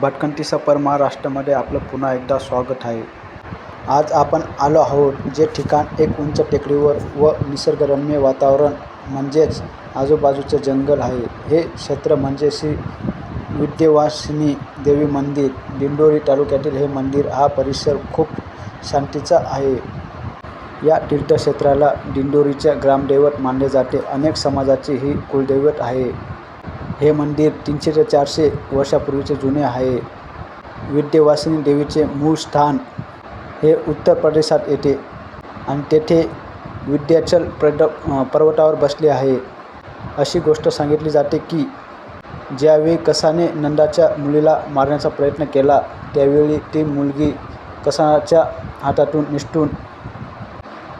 भटकंती सफर महाराष्ट्रामध्ये आपलं पुन्हा एकदा स्वागत आहे. आज आपण आलो आहोत जे ठिकाण एक उंच टेकडीवर व निसर्गरम्य वातावरण म्हणजेच आजूबाजूचं जंगल आहे. हे क्षेत्र म्हणजे श्री विद्यवासिनी देवी मंदिर. दिंडोरी तालुक्यातील हे मंदिर हा परिसर खूप शांतीचा आहे. या तीर्थक्षेत्राला दिंडोरीच्या ग्रामदैवत मानले जाते. अनेक समाजाचे ही कुलदैवत आहे. हे मंदिर तीनशे ते चारशे वर्षापूर्वीचे जुने आहे. विद्यवासिनी देवीचे मूळ स्थान हे उत्तर प्रदेशात येते आणि तेथे विद्याचल प्रड पर्वतावर बसले आहे. अशी गोष्ट सांगितली जाते की ज्यावेळी कसाने नंदाच्या मुलीला मारण्याचा प्रयत्न केला त्यावेळी ती मुलगी कसाच्या हातातून निष्ठून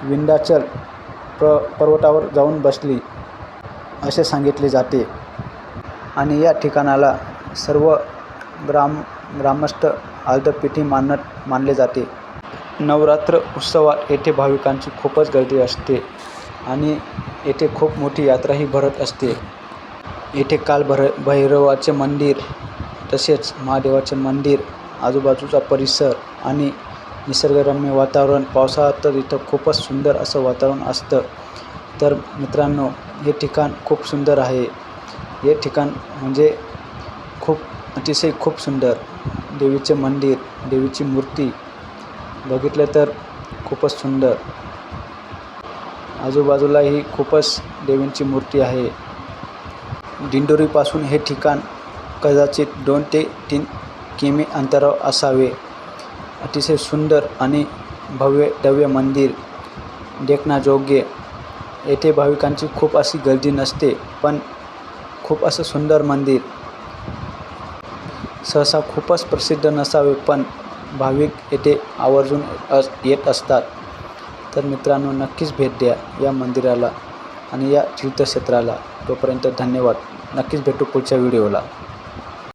विंध्याचल प्र पर्वतावर जाऊन बसली असे सांगितले जाते. आणि या ठिकाणाला सर्व ग्राम ग्रामस्थ आर्दपिठी मानत मानले जाते. नवरात्र उत्सवात येथे भाविकांची खूपच गर्दी असते आणि येथे खूप मोठी यात्राही भरत असते. येथे काल भर भैरवाचे मंदिर तसेच महादेवाचे मंदिर आजूबाजूचा परिसर आणि निसर्गरम्य वातावरण पावसाळ्यात तर इथं खूपच सुंदर असं वातावरण असतं. तर मित्रांनो हे ठिकाण खूप सुंदर आहे. हे ठिकाण म्हणजे खूप अतिशय खूप सुंदर. देवीचे मंदिर देवीची मूर्ती बघितलं तर खूपच सुंदर. आजूबाजूलाही खूपच देवींची मूर्ती आहे. दिंडोरीपासून हे ठिकाण कदाचित दोन ते तीन किमी अंतरावर असावे. अतिशय सुंदर आणि भव्य दव्य मंदिर देखण्याजोग्य येथे भाविकांची खूप अशी गर्दी नसते पण खूप असं सुंदर मंदिर. सहसा खूपच प्रसिद्ध नसावे पण भाविक येथे आवर्जून अस येत असतात. तर मित्रांनो नक्कीच भेट द्या या मंदिराला आणि या तीर्थक्षेत्राला. तोपर्यंत धन्यवाद. नक्कीच भेटू पुढच्या व्हिडिओला.